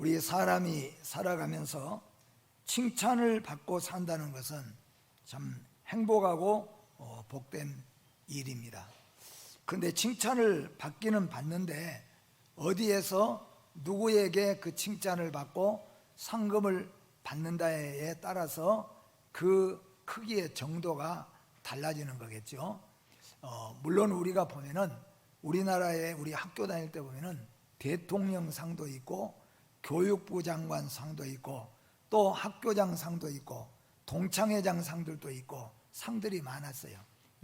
우리 사람이 살아가면서 칭찬을 받고 산다는 것은 참 행복하고 어, 복된 일입니다. 그런데 칭찬을 받기는 받는데 어디에서 누구에게 그 칭찬을 받고 상금을 받는다에 따라서 그 크기의 정도가 달라지는 거겠죠. 어, 물론 우리가 보면은 우리나라에 우리 학교 다닐 때 보면은 대통령상도 있고 교육부 장관 상도 있고 또 학교장 상도 있고 동창회장 상들도 있고 상들이 많았어요.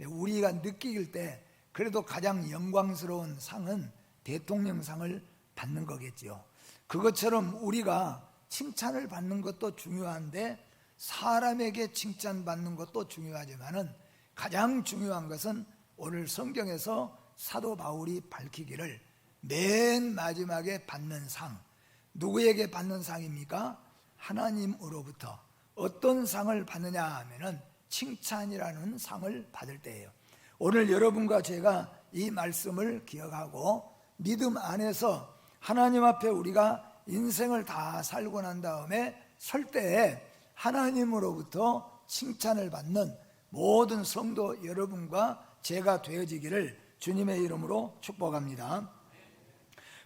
우리가 느낄 때 그래도 가장 영광스러운 상은 대통령상을 받는 거겠지요. 그것처럼 우리가 칭찬을 받는 것도 중요한데 사람에게 칭찬받는 것도 중요하지만은 가장 중요한 것은 오늘 성경에서 사도 바울이 밝히기를 맨 마지막에 받는 상 누구에게 받는 상입니까? 하나님으로부터 어떤 상을 받느냐 하면은 칭찬이라는 상을 받을 때예요. 오늘 여러분과 제가 이 말씀을 기억하고 믿음 안에서 하나님 앞에 우리가 인생을 다 살고 난 다음에 설 때에 하나님으로부터 칭찬을 받는 모든 성도 여러분과 제가 되어지기를 주님의 이름으로 축복합니다.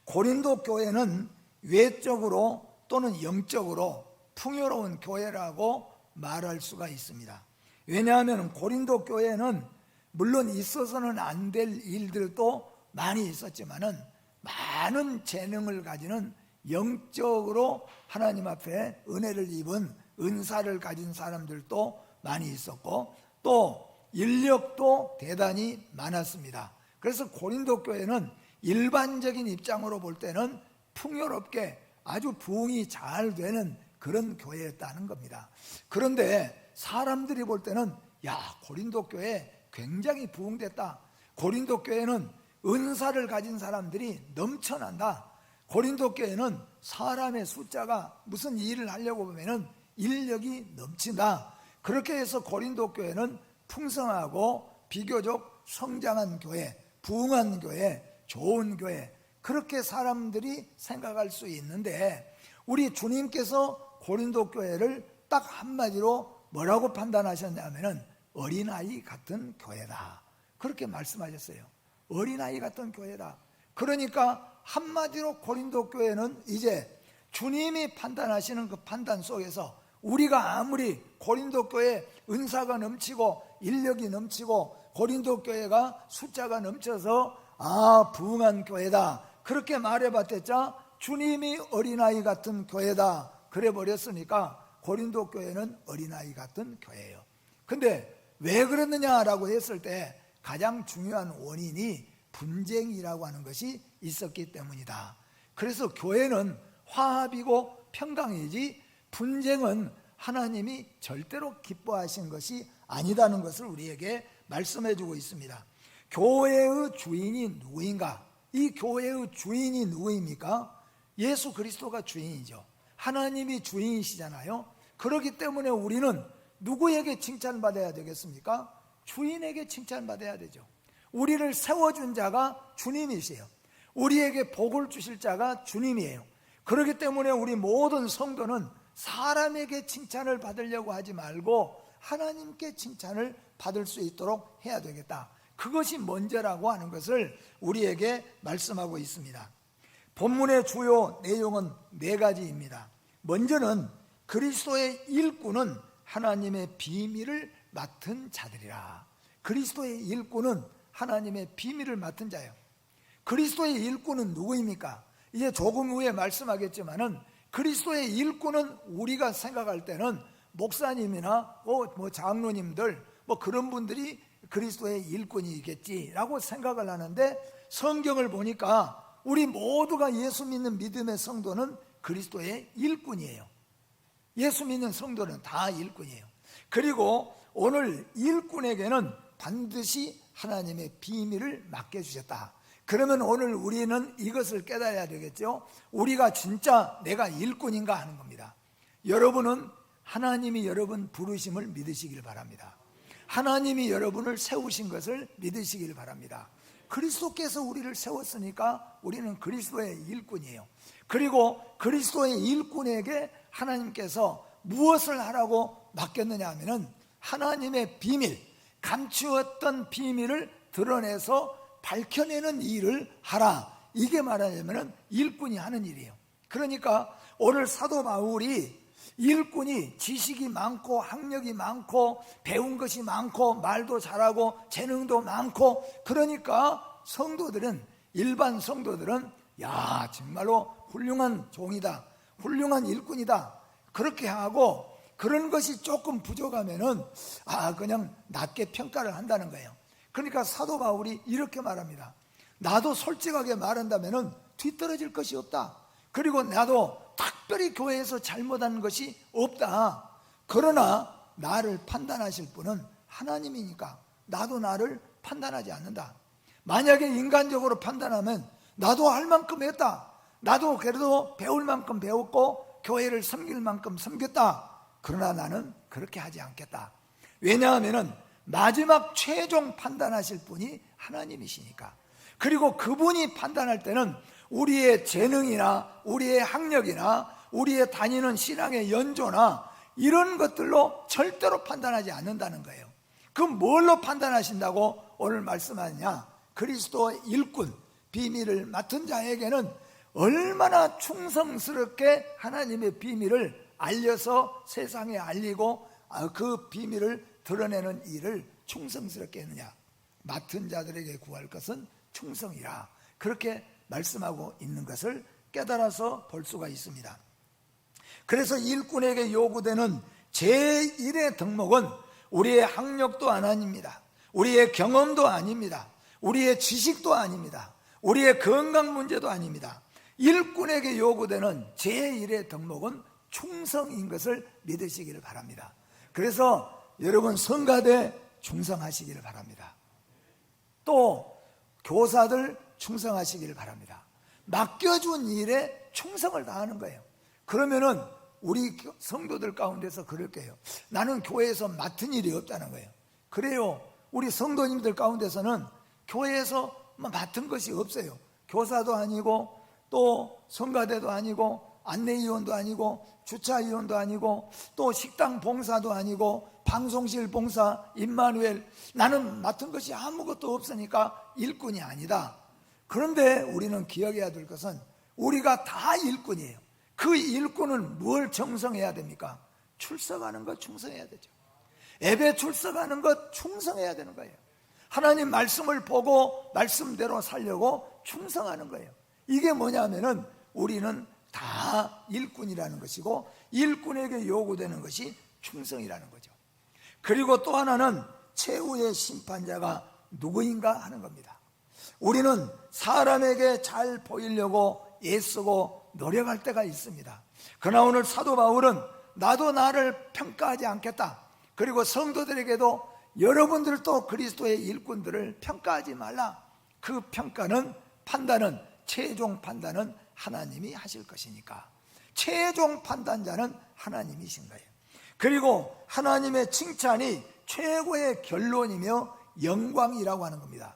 고린도 교회는 외적으로 또는 영적으로 풍요로운 교회라고 말할 수가 있습니다. 왜냐하면 고린도 교회는 물론 있어서는 안 될 일들도 많이 있었지만은 많은 재능을 가지는 영적으로 하나님 앞에 은혜를 입은 은사를 가진 사람들도 많이 있었고 또 인력도 대단히 많았습니다. 그래서 고린도 교회는 일반적인 입장으로 볼 때는 풍요롭게 아주 부흥이 잘 되는 그런 교회였다는 겁니다. 그런데 사람들이 볼 때는 야 고린도 교회 굉장히 부흥됐다. 고린도 교회는 은사를 가진 사람들이 넘쳐난다. 고린도 교회는 사람의 숫자가 무슨 일을 하려고 보면은 인력이 넘친다. 그렇게 해서 고린도 교회는 풍성하고 비교적 성장한 교회, 부흥한 교회, 좋은 교회 그렇게 사람들이 생각할 수 있는데 우리 주님께서 고린도 교회를 딱 한마디로 뭐라고 판단하셨냐면은 어린아이 같은 교회다. 그렇게 말씀하셨어요. 어린아이 같은 교회다. 그러니까 한마디로 고린도 교회는 이제 주님이 판단하시는 그 판단 속에서 우리가 아무리 고린도 교회 은사가 넘치고 인력이 넘치고 고린도 교회가 숫자가 넘쳐서 아 부흥한 교회다 그렇게 말해봤댔자 주님이 어린아이 같은 교회다 그래 버렸으니까 고린도 교회는 어린아이 같은 교회예요. 근데 왜 그랬느냐라고 했을 때 가장 중요한 원인이 분쟁이라고 하는 것이 있었기 때문이다. 그래서 교회는 화합이고 평강이지 분쟁은 하나님이 절대로 기뻐하신 것이 아니다는 것을 우리에게 말씀해 주고 있습니다. 교회의 주인이 누구인가? 이 교회의 주인이 누구입니까? 예수 그리스도가 주인이죠. 하나님이 주인이시잖아요. 그렇기 때문에 우리는 누구에게 칭찬받아야 되겠습니까? 주인에게 칭찬받아야 되죠. 우리를 세워준 자가 주님이세요. 우리에게 복을 주실 자가 주님이에요. 그렇기 때문에 우리 모든 성도는 사람에게 칭찬을 받으려고 하지 말고 하나님께 칭찬을 받을 수 있도록 해야 되겠다. 그것이 먼저라고 하는 것을 우리에게 말씀하고 있습니다. 본문의 주요 내용은 네 가지입니다. 먼저는 그리스도의 일꾼은 하나님의 비밀을 맡은 자들이라. 그리스도의 일꾼은 하나님의 비밀을 맡은 자예요. 그리스도의 일꾼은 누구입니까? 이제 조금 후에 말씀하겠지만은 그리스도의 일꾼은 우리가 생각할 때는 목사님이나 뭐, 뭐 장로님들 뭐 그런 분들이 그리스도의 일꾼이겠지라고 생각을 하는데 성경을 보니까 우리 모두가 예수 믿는 믿음의 성도는 그리스도의 일꾼이에요. 예수 믿는 성도는 다 일꾼이에요. 그리고 오늘 일꾼에게는 반드시 하나님의 비밀을 맡겨주셨다. 그러면 오늘 우리는 이것을 깨달아야 되겠죠. 우리가 진짜 내가 일꾼인가 하는 겁니다. 여러분은 하나님이 여러분 부르심을 믿으시길 바랍니다. 하나님이 여러분을 세우신 것을 믿으시길 바랍니다. 그리스도께서 우리를 세웠으니까 우리는 그리스도의 일꾼이에요. 그리고 그리스도의 일꾼에게 하나님께서 무엇을 하라고 맡겼느냐 하면은 하나님의 비밀, 감추었던 비밀을 드러내서 밝혀내는 일을 하라. 이게 말하자면은 일꾼이 하는 일이에요. 그러니까 오늘 사도 바울이 일꾼이 지식이 많고 학력이 많고 배운 것이 많고 말도 잘하고 재능도 많고 그러니까 성도들은 일반 성도들은 야 정말로 훌륭한 종이다 훌륭한 일꾼이다 그렇게 하고 그런 것이 조금 부족하면은 아 그냥 낮게 평가를 한다는 거예요. 그러니까 사도 바울이 이렇게 말합니다. 나도 솔직하게 말한다면은 뒤떨어질 것이 없다. 그리고 나도 특별히 교회에서 잘못한 것이 없다. 그러나 나를 판단하실 분은 하나님이니까 나도 나를 판단하지 않는다. 만약에 인간적으로 판단하면 나도 할 만큼 했다. 나도 그래도 배울 만큼 배웠고 교회를 섬길 만큼 섬겼다. 그러나 나는 그렇게 하지 않겠다. 왜냐하면 마지막 최종 판단하실 분이 하나님이시니까. 그리고 그분이 판단할 때는 우리의 재능이나 우리의 학력이나 우리의 다니는 신앙의 연조나 이런 것들로 절대로 판단하지 않는다는 거예요. 그럼 뭘로 판단하신다고 오늘 말씀하느냐? 그리스도의 일꾼, 비밀을 맡은 자에게는 얼마나 충성스럽게 하나님의 비밀을 알려서 세상에 알리고 아, 그 비밀을 드러내는 일을 충성스럽게 했느냐? 맡은 자들에게 구할 것은 충성이라. 그렇게 말씀하고 있는 것을 깨달아서 볼 수가 있습니다. 그래서 일꾼에게 요구되는 제1의 덕목은 우리의 학력도 아닙니다. 우리의 경험도 아닙니다. 우리의 지식도 아닙니다. 우리의 건강 문제도 아닙니다. 일꾼에게 요구되는 제1의 덕목은 충성인 것을 믿으시기를 바랍니다. 그래서 여러분 성가대 충성하시기를 바랍니다. 또 교사들 충성하시기를 바랍니다. 맡겨준 일에 충성을 다하는 거예요. 그러면은 우리 성도들 가운데서 그럴게요. 나는 교회에서 맡은 일이 없다는 거예요. 그래요. 우리 성도님들 가운데서는 교회에서 맡은 것이 없어요. 교사도 아니고 또 성가대도 아니고 안내위원도 아니고 주차위원도 아니고 또 식당 봉사도 아니고 방송실 봉사 임마누엘 나는 맡은 것이 아무것도 없으니까 일꾼이 아니다. 그런데 우리는 기억해야 될 것은 우리가 다 일꾼이에요. 그 일꾼은 뭘 정성해야 됩니까? 출석하는 것 충성해야 되죠. 예배 출석하는 것 충성해야 되는 거예요. 하나님 말씀을 보고 말씀대로 살려고 충성하는 거예요. 이게 뭐냐면은 우리는 다 일꾼이라는 것이고 일꾼에게 요구되는 것이 충성이라는 거죠. 그리고 또 하나는 최후의 심판자가 누구인가 하는 겁니다. 우리는 사람에게 잘 보이려고 애쓰고 노력할 때가 있습니다. 그러나 오늘 사도 바울은 나도 나를 평가하지 않겠다. 그리고 성도들에게도 여러분들도 그리스도의 일꾼들을 평가하지 말라. 그 평가는 판단은 최종 판단은 하나님이 하실 것이니까. 최종 판단자는 하나님이신 거예요. 그리고 하나님의 칭찬이 최고의 결론이며 영광이라고 하는 겁니다.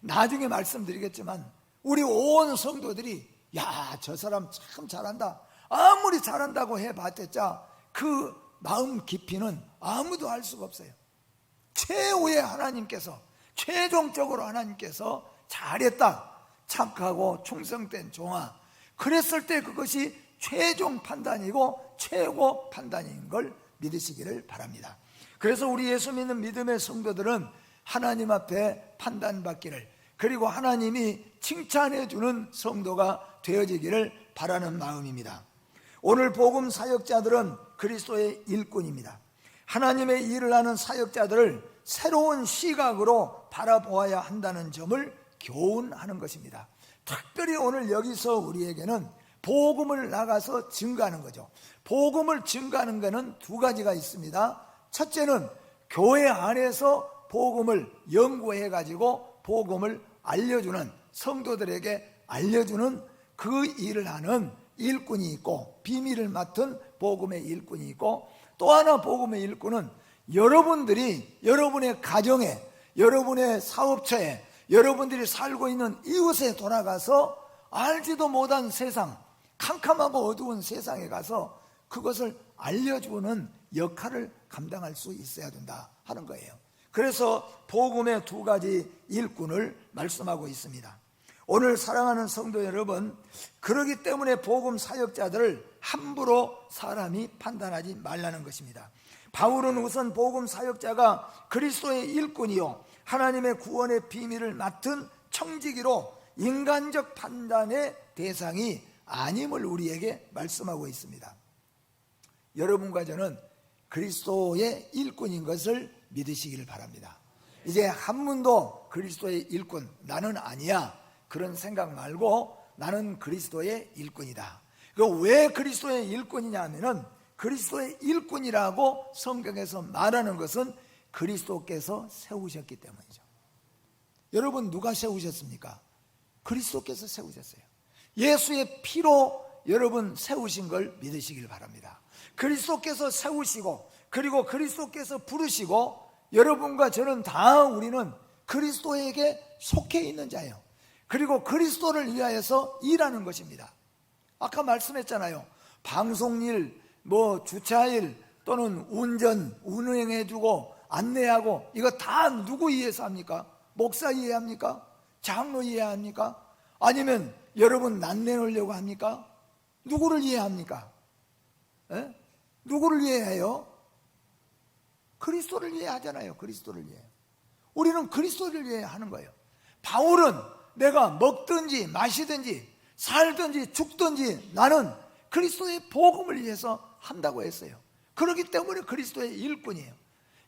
나중에 말씀드리겠지만 우리 온 성도들이 야, 저 사람 참 잘한다. 아무리 잘한다고 해봤자 그 마음 깊이는 아무도 알 수가 없어요. 최후의 하나님께서 최종적으로 하나님께서 잘했다. 착하고 충성된 종아. 그랬을 때 그것이 최종 판단이고 최고 판단인 걸 믿으시기를 바랍니다. 그래서 우리 예수 믿는 믿음의 성도들은 하나님 앞에 판단받기를 그리고 하나님이 칭찬해 주는 성도가 되어지기를 바라는 마음입니다. 오늘 복음 사역자들은 그리스도의 일꾼입니다. 하나님의 일을 하는 사역자들을 새로운 시각으로 바라보아야 한다는 점을 교훈하는 것입니다. 특별히 오늘 여기서 우리에게는 복음을 나가서 증가하는 거죠. 복음을 증가하는 것은 두 가지가 있습니다. 첫째는 교회 안에서 복음을 연구해 가지고 복음을 알려주는 성도들에게 알려주는 그 일을 하는 일꾼이 있고 비밀을 맡은 복음의 일꾼이 있고 또 하나 복음의 일꾼은 여러분들이 여러분의 가정에 여러분의 사업처에 여러분들이 살고 있는 이웃에 돌아가서 알지도 못한 세상, 캄캄하고 어두운 세상에 가서 그것을 알려주는 역할을 감당할 수 있어야 된다 하는 거예요. 그래서 복음의 두 가지 일꾼을 말씀하고 있습니다. 오늘 사랑하는 성도 여러분, 그러기 때문에 복음 사역자들을 함부로 사람이 판단하지 말라는 것입니다. 바울은 우선 복음 사역자가 그리스도의 일꾼이요 하나님의 구원의 비밀을 맡은 청지기로 인간적 판단의 대상이 아님을 우리에게 말씀하고 있습니다. 여러분과 저는 그리스도의 일꾼인 것을 믿으시기를 바랍니다. 이제 한문도 그리스도의 일꾼, 나는 아니야. 그런 생각 말고 나는 그리스도의 일꾼이다. 그 왜 그리스도의 일꾼이냐 하면은 그리스도의 일꾼이라고 성경에서 말하는 것은 그리스도께서 세우셨기 때문이죠. 여러분 누가 세우셨습니까? 그리스도께서 세우셨어요. 예수의 피로 여러분 세우신 걸 믿으시길 바랍니다. 그리스도께서 세우시고 그리고 그리스도께서 부르시고 여러분과 저는 다 우리는 그리스도에게 속해 있는 자예요. 그리고 그리스도를 위하여서 일하는 것입니다. 아까 말씀했잖아요. 방송일, 뭐 주차일 또는 운전, 운행해주고 안내하고 이거 다 누구 이해해서 합니까? 목사 이해합니까? 장로 이해합니까? 아니면 여러분 난내놓으려고 합니까? 누구를 이해합니까? 에? 누구를 이해해요? 그리스도를 이해하잖아요. 그리스도를 이해. 우리는 그리스도를 이해하는 거예요. 바울은 내가 먹든지 마시든지 살든지 죽든지 나는 그리스도의 복음을 위해서 한다고 했어요. 그렇기 때문에 그리스도의 일꾼이에요.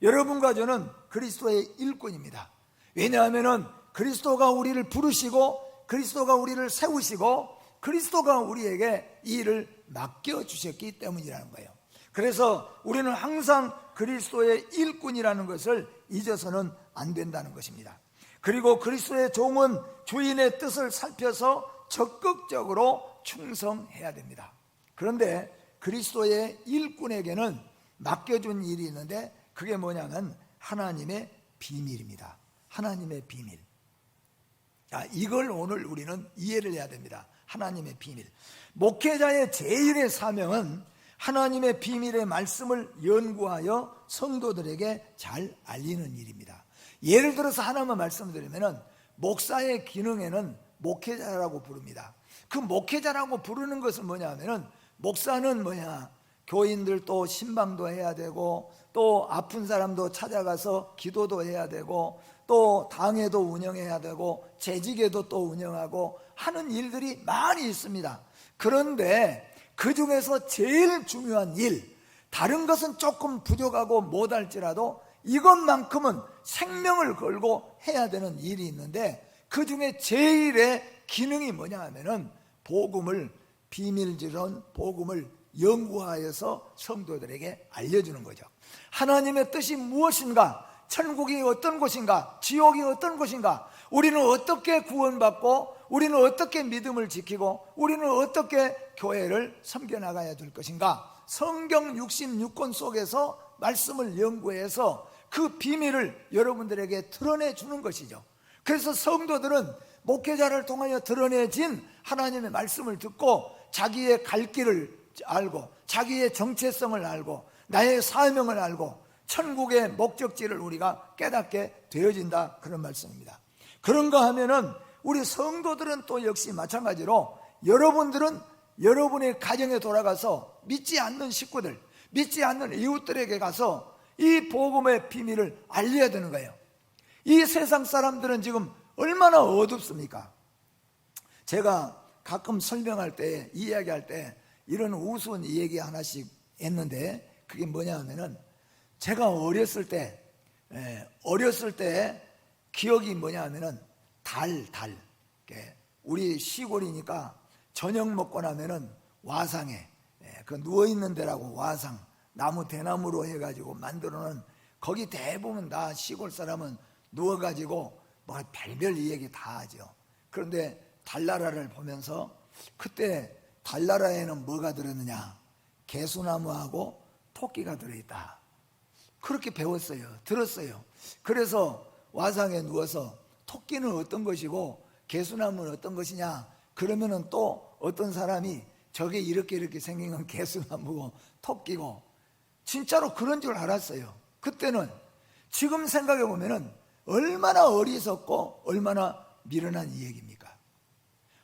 여러분과 저는 그리스도의 일꾼입니다. 왜냐하면은 그리스도가 우리를 부르시고 그리스도가 우리를 세우시고 그리스도가 우리에게 이 일을 맡겨 주셨기 때문이라는 거예요. 그래서 우리는 항상 그리스도의 일꾼이라는 것을 잊어서는 안 된다는 것입니다. 그리고 그리스도의 종은 주인의 뜻을 살펴서 적극적으로 충성해야 됩니다. 그런데 그리스도의 일꾼에게는 맡겨준 일이 있는데 그게 뭐냐면 하나님의 비밀입니다. 하나님의 비밀. 자, 이걸 오늘 우리는 이해를 해야 됩니다. 하나님의 비밀. 목회자의 제일의 사명은 하나님의 비밀의 말씀을 연구하여 성도들에게 잘 알리는 일입니다. 예를 들어서 하나만 말씀드리면은 목사의 기능에는 목회자라고 부릅니다. 그 목회자라고 부르는 것은 뭐냐 하면은 목사는 뭐냐 교인들 또 신방도 해야 되고 또 아픈 사람도 찾아가서 기도도 해야 되고 또 당회도 운영해야 되고 재직에도 또 운영하고 하는 일들이 많이 있습니다. 그런데 그 중에서 제일 중요한 일, 다른 것은 조금 부족하고 못할지라도 이것만큼은 생명을 걸고 해야 되는 일이 있는데 그 중에 제일의 기능이 뭐냐 하면은 복음을 비밀지론 복음을 연구하여서 성도들에게 알려주는 거죠. 하나님의 뜻이 무엇인가? 천국이 어떤 곳인가? 지옥이 어떤 곳인가? 우리는 어떻게 구원받고 우리는 어떻게 믿음을 지키고 우리는 어떻게 교회를 섬겨 나가야 될 것인가? 성경 66권 속에서 말씀을 연구해서 그 비밀을 여러분들에게 드러내 주는 것이죠. 그래서 성도들은 목회자를 통하여 드러내진 하나님의 말씀을 듣고 자기의 갈 길을 알고 자기의 정체성을 알고 나의 사명을 알고 천국의 목적지를 우리가 깨닫게 되어진다 그런 말씀입니다. 그런가 하면은 우리 성도들은 또 역시 마찬가지로 여러분들은 여러분의 가정에 돌아가서 믿지 않는 식구들, 믿지 않는 이웃들에게 가서 이 복음의 비밀을 알려야 되는 거예요. 이 세상 사람들은 지금 얼마나 어둡습니까? 제가 가끔 설명할 때, 이야기할 때 이런 우스운 얘기 하나씩 했는데 그게 뭐냐 하면은 제가 어렸을 때, 예, 어렸을 때 기억이 뭐냐 하면은 달, 달. 우리 시골이니까 저녁 먹고 나면은 와상에, 예, 그 누워 있는 데라고 와상, 나무 대나무로 해가지고 만들어 놓은 거기 대부분 다 시골 사람은 누워가지고 뭐 별별 이야기 다 하죠. 그런데 달나라를 보면서 그때 달나라에는 뭐가 들었느냐? 개수나무하고 토끼가 들어있다. 그렇게 배웠어요. 들었어요. 그래서 와상에 누워서 토끼는 어떤 것이고 개수나무는 어떤 것이냐 그러면은 또 어떤 사람이 저게 이렇게 이렇게 생긴 건 개수나무고 토끼고 진짜로 그런 줄 알았어요. 그때는 지금 생각해 보면은 얼마나 어리석고 얼마나 미련한 이 얘기입니까?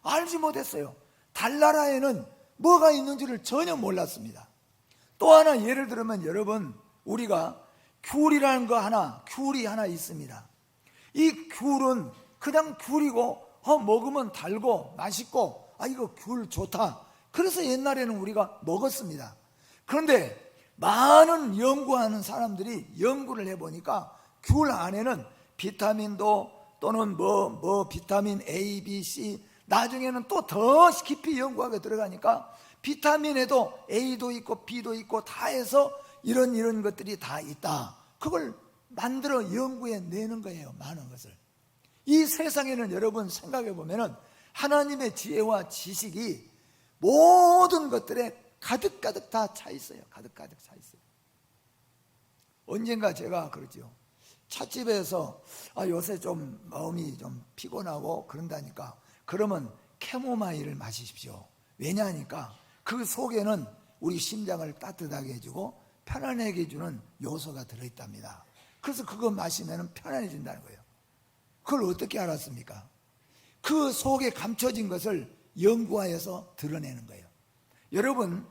알지 못했어요. 달나라에는 뭐가 있는지를 전혀 몰랐습니다. 또 하나 예를 들면 여러분 우리가 귤이라는 거 하나 귤이 하나 있습니다. 이 귤은 그냥 귤이고 어, 먹으면 달고 맛있고 아 이거 귤 좋다. 그래서 옛날에는 우리가 먹었습니다. 그런데 많은 연구하는 사람들이 연구를 해보니까 귤 안에는 비타민도 또는 뭐, 뭐 비타민 A, B, C 나중에는 또 더 깊이 연구하게 들어가니까 비타민에도 A도 있고 B도 있고 다 해서 이런 이런 것들이 다 있다. 그걸 만들어 연구해 내는 거예요. 많은 것을. 이 세상에는 여러분 생각해 보면은 하나님의 지혜와 지식이 모든 것들에 가득가득 다 차 있어요. 가득가득 차 있어요. 언젠가 제가 그러죠. 찻집에서 아, 요새 좀 마음이 좀 피곤하고 그런다니까 그러면 캐모마일을 마시십시오. 왜냐하니까 그 속에는 우리 심장을 따뜻하게 해주고 편안하게 해주는 요소가 들어있답니다. 그래서 그거 마시면 편안해진다는 거예요. 그걸 어떻게 알았습니까? 그 속에 감춰진 것을 연구하여서 드러내는 거예요. 여러분,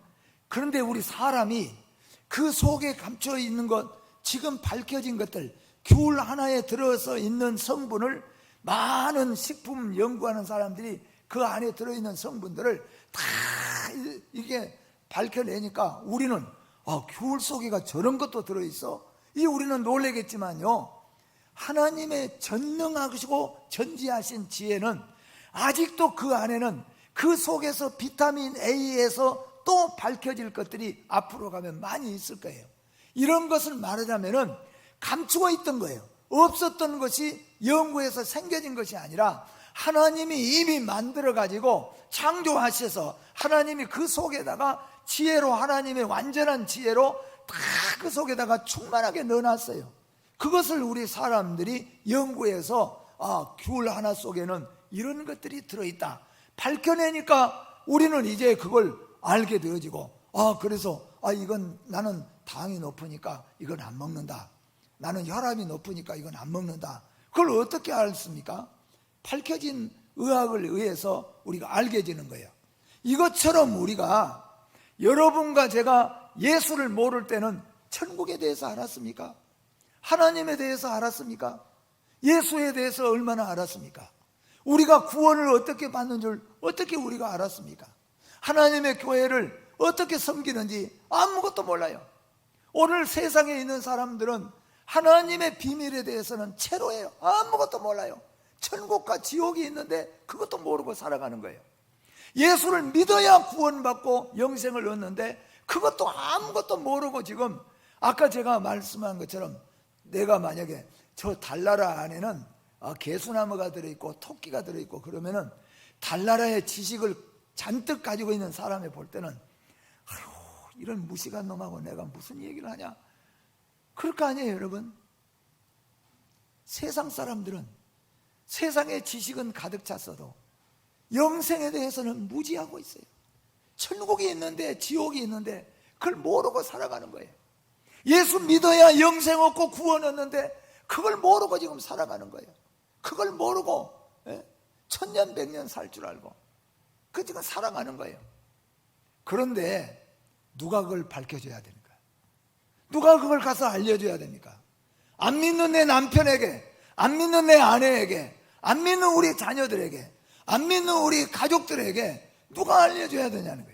그런데 우리 사람이 그 속에 감춰 있는 것, 지금 밝혀진 것들, 귤 하나에 들어서 있는 성분을 많은 식품 연구하는 사람들이 그 안에 들어있는 성분들을 다 이게 밝혀내니까 우리는 아, 귤 속에가 저런 것도 들어있어? 이 우리는 놀래겠지만요. 하나님의 전능하시고 전지하신 지혜는 아직도 그 안에는 그 속에서 비타민 A에서 또 밝혀질 것들이 앞으로 가면 많이 있을 거예요. 이런 것을 말하자면은 감추고 있던 거예요. 없었던 것이 연구에서 생겨진 것이 아니라 하나님이 이미 만들어 가지고 창조하셔서 하나님이 그 속에다가 지혜로 하나님의 완전한 지혜로 다 그 속에다가 충만하게 넣어놨어요. 그것을 우리 사람들이 연구해서 아, 귤 하나 속에는 이런 것들이 들어있다. 밝혀내니까 우리는 이제 그걸 알게 되어지고 아, 그래서 아, 이건 나는 당이 높으니까 이건 안 먹는다. 나는 혈압이 높으니까 이건 안 먹는다. 그걸 어떻게 알습니까? 밝혀진 의학을 의해서 우리가 알게 되는 거예요. 이것처럼 우리가 여러분과 제가 예수를 모를 때는 천국에 대해서 알았습니까? 하나님에 대해서 알았습니까? 예수에 대해서 얼마나 알았습니까? 우리가 구원을 어떻게 받는 줄 어떻게 우리가 알았습니까? 하나님의 교회를 어떻게 섬기는지 아무것도 몰라요. 오늘 세상에 있는 사람들은 하나님의 비밀에 대해서는 채로해요. 아무것도 몰라요. 천국과 지옥이 있는데 그것도 모르고 살아가는 거예요. 예수를 믿어야 구원받고 영생을 얻는데 그것도 아무것도 모르고 지금 아까 제가 말씀한 것처럼 내가 만약에 저 달나라 안에는 아, 개수나무가 들어있고 토끼가 들어있고 그러면은 달나라의 지식을 잔뜩 가지고 있는 사람이 볼 때는 아유 이런 무식한 놈하고 내가 무슨 얘기를 하냐? 그럴 거 아니에요 여러분? 세상 사람들은 세상의 지식은 가득 찼어도 영생에 대해서는 무지하고 있어요 천국이 있는데 지옥이 있는데 그걸 모르고 살아가는 거예요 예수 믿어야 영생 얻고 구원 얻는데 그걸 모르고 지금 살아가는 거예요 그걸 모르고 예? 천년 백년 살 줄 알고 그 지금 살아가는 거예요. 그런데 누가 그걸 밝혀줘야 됩니까? 누가 그걸 가서 알려줘야 됩니까? 안 믿는 내 남편에게, 안 믿는 내 아내에게, 안 믿는 우리 자녀들에게, 안 믿는 우리 가족들에게 누가 알려줘야 되냐는 거예요.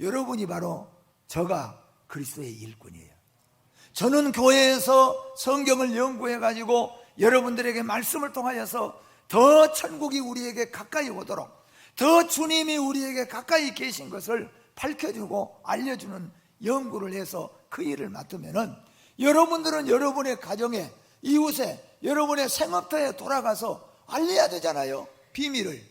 여러분이 바로 저가 그리스도의 일꾼이에요. 저는 교회에서 성경을 연구해 가지고 여러분들에게 말씀을 통하여서 더 천국이 우리에게 가까이 오도록 더 주님이 우리에게 가까이 계신 것을 밝혀주고 알려주는 연구를 해서 그 일을 맡으면은 여러분들은 여러분의 가정에 이웃에 여러분의 생업터에 돌아가서 알려야 되잖아요. 비밀을.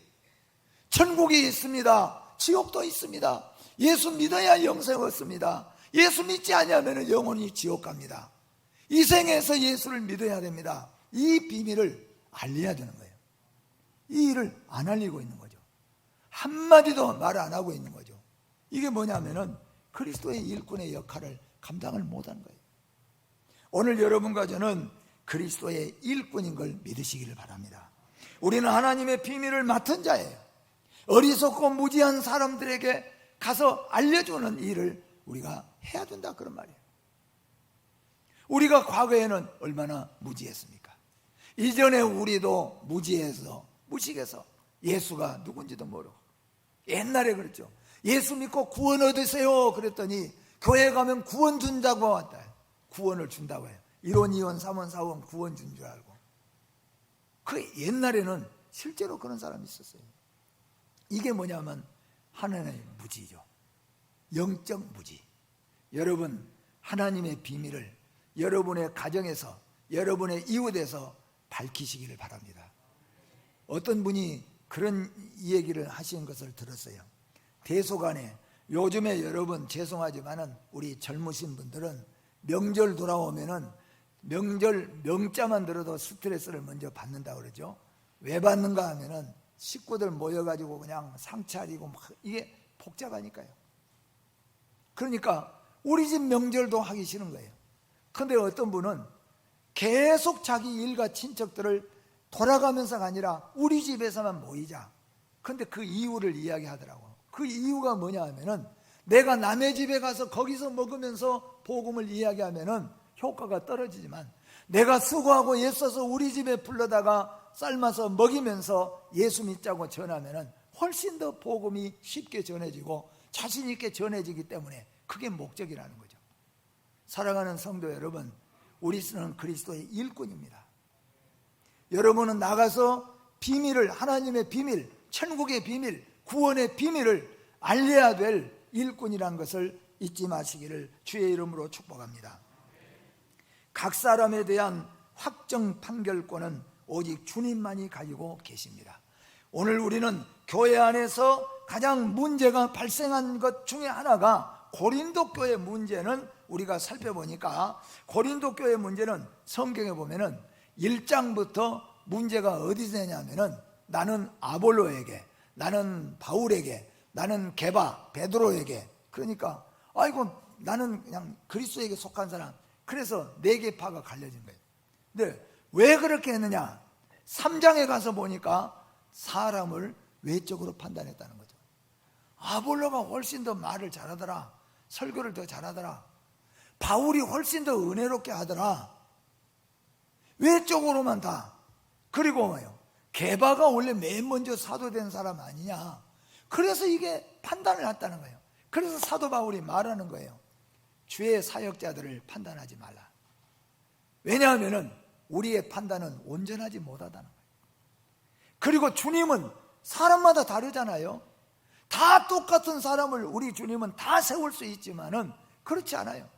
천국이 있습니다. 지옥도 있습니다. 예수 믿어야 영생 얻습니다. 예수 믿지 않으면 영원히 지옥 갑니다. 이 생에서 예수를 믿어야 됩니다. 이 비밀을 알려야 되는 거예요. 이 일을 안 알리고 있는 거죠. 한마디도 말 안 하고 있는 거죠. 이게 뭐냐면은 그리스도의 일꾼의 역할을 감당을 못하는 거예요. 오늘 여러분과 저는 그리스도의 일꾼인 걸 믿으시기를 바랍니다. 우리는 하나님의 비밀을 맡은 자예요. 어리석고 무지한 사람들에게 가서 알려주는 일을 우리가 해야 된다 그런 말이에요. 우리가 과거에는 얼마나 무지했습니까? 이전에 우리도 무지해서 무식해서 예수가 누군지도 모르고 옛날에 그랬죠. 예수 믿고 구원 얻으세요. 그랬더니 교회 가면 구원 준다고 왔다. 구원을 준다고 해요. 1원, 2원, 3원, 4원 구원 준 줄 알고. 그 옛날에는 실제로 그런 사람이 있었어요. 이게 뭐냐면 하나님의 무지죠. 영적 무지. 여러분 하나님의 비밀을 여러분의 가정에서 여러분의 이웃에서 밝히시기를 바랍니다. 어떤 분이 그런 얘기를 하신 것을 들었어요. 대소간에 요즘에 여러분 죄송하지만은 우리 젊으신 분들은 명절 돌아오면은 명절 명자만 들어도 스트레스를 먼저 받는다 그러죠. 왜 받는가 하면은 식구들 모여가지고 그냥 상 차리고 막 이게 복잡하니까요. 그러니까 우리 집 명절도 하기 싫은 거예요. 근데 어떤 분은 계속 자기 일가 친척들을 돌아가면서가 아니라 우리 집에서만 모이자. 근데 그 이유를 이야기하더라고. 그 이유가 뭐냐 하면은 내가 남의 집에 가서 거기서 먹으면서 복음을 이야기하면은 효과가 떨어지지만 내가 수고하고 애써서 우리 집에 불러다가 삶아서 먹이면서 예수 믿자고 전하면은 훨씬 더 복음이 쉽게 전해지고 자신 있게 전해지기 때문에 그게 목적이라는 거죠. 사랑하는 성도 여러분, 우리는 그리스도의 일꾼입니다. 여러분은 나가서 비밀을 하나님의 비밀, 천국의 비밀, 구원의 비밀을 알려야 될 일꾼이라는 것을 잊지 마시기를 주의 이름으로 축복합니다. 각 사람에 대한 확정 판결권은 오직 주님만이 가지고 계십니다. 오늘 우리는 교회 안에서 가장 문제가 발생한 것 중에 하나가 고린도 교회 문제는 우리가 살펴보니까 고린도 교회 문제는 성경에 보면은 1장부터 문제가 어디서 되냐면은 나는 아볼로에게 나는 바울에게 나는 게바 베드로에게 그러니까 아이고 나는 그냥 그리스도에게 속한 사람 그래서 네 개 파가 갈려진 거예요. 근데 왜 그렇게 했느냐? 3장에 가서 보니까 사람을 외적으로 판단했다는 거죠. 아볼로가 훨씬 더 말을 잘하더라. 설교를 더 잘하더라. 바울이 훨씬 더 은혜롭게 하더라. 외적으로만 다. 그리고 뭐요? 개바가 원래 맨 먼저 사도된 사람 아니냐. 그래서 이게 판단을 했다는 거예요. 그래서 사도 바울이 말하는 거예요. 주의 사역자들을 판단하지 말라. 왜냐하면은 우리의 판단은 온전하지 못하다는 거예요. 그리고 주님은 사람마다 다르잖아요. 다 똑같은 사람을 우리 주님은 다 세울 수 있지만은 그렇지 않아요.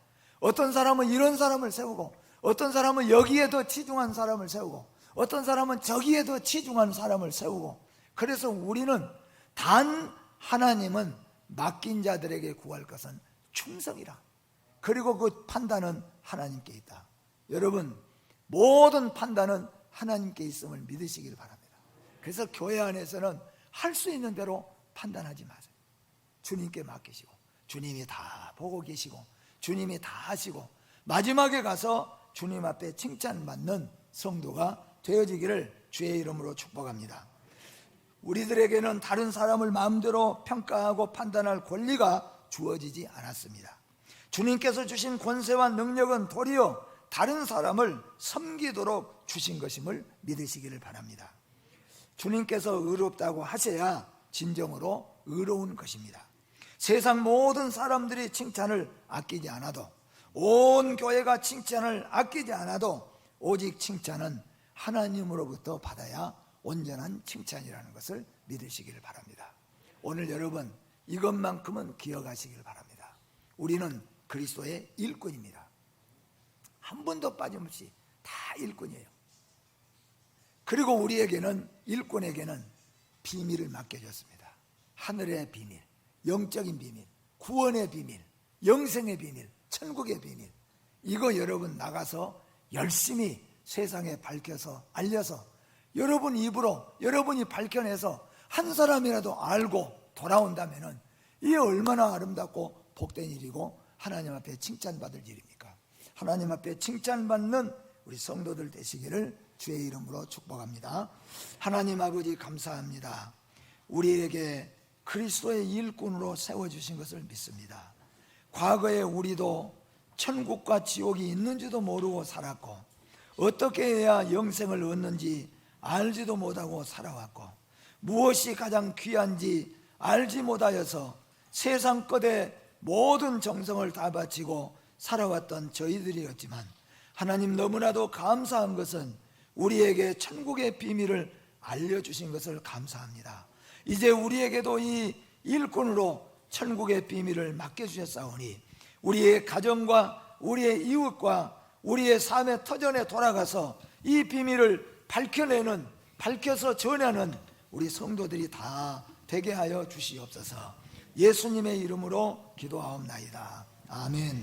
어떤 사람은 이런 사람을 세우고 어떤 사람은 여기에 더 치중한 사람을 세우고 어떤 사람은 저기에 더 치중한 사람을 세우고 그래서 우리는 단 하나님은 맡긴 자들에게 구할 것은 충성이라. 그리고 그 판단은 하나님께 있다. 여러분, 모든 판단은 하나님께 있음을 믿으시길 바랍니다. 그래서 교회 안에서는 할 수 있는 대로 판단하지 마세요. 주님께 맡기시고, 주님이 다 보고 계시고, 주님이 다 하시고, 마지막에 가서 주님 앞에 칭찬받는 성도가 되어지기를 주의 이름으로 축복합니다. 우리들에게는 다른 사람을 마음대로 평가하고 판단할 권리가 주어지지 않았습니다. 주님께서 주신 권세와 능력은 도리어 다른 사람을 섬기도록 주신 것임을 믿으시기를 바랍니다. 주님께서 의롭다고 하셔야 진정으로 의로운 것입니다. 세상 모든 사람들이 칭찬을 아끼지 않아도 온 교회가 칭찬을 아끼지 않아도 오직 칭찬은 하나님으로부터 받아야 온전한 칭찬이라는 것을 믿으시기를 바랍니다. 오늘 여러분 이것만큼은 기억하시길 바랍니다. 우리는 그리스도의 일꾼입니다. 한 번도 빠짐없이 다 일꾼이에요. 그리고 우리에게는 일꾼에게는 비밀을 맡겨졌습니다. 하늘의 비밀, 영적인 비밀, 구원의 비밀, 영생의 비밀, 천국의 비밀. 이거 여러분 나가서 열심히 세상에 밝혀서 알려서 여러분 입으로 여러분이 밝혀내서 한 사람이라도 알고 돌아온다면은 이게 얼마나 아름답고 복된 일이고 하나님 앞에 칭찬받을 일입니까? 하나님 앞에 칭찬받는 우리 성도들 되시기를 주의 이름으로 축복합니다. 하나님 아버지 감사합니다. 우리에게 그리스도의 일꾼으로 세워주신 것을 믿습니다. 과거에 우리도 천국과 지옥이 있는지도 모르고 살았고 어떻게 해야 영생을 얻는지 알지도 못하고 살아왔고 무엇이 가장 귀한지 알지 못하여서 세상 끝에 모든 정성을 다 바치고 살아왔던 저희들이었지만 하나님 너무나도 감사한 것은 우리에게 천국의 비밀을 알려주신 것을 감사합니다. 이제 우리에게도 이 일꾼으로 천국의 비밀을 맡겨주셨사오니 우리의 가정과 우리의 이웃과 우리의 삶의 터전에 돌아가서 이 비밀을 밝혀내는 밝혀서 전하는 우리 성도들이 다 되게 하여 주시옵소서. 예수님의 이름으로 기도하옵나이다. 아멘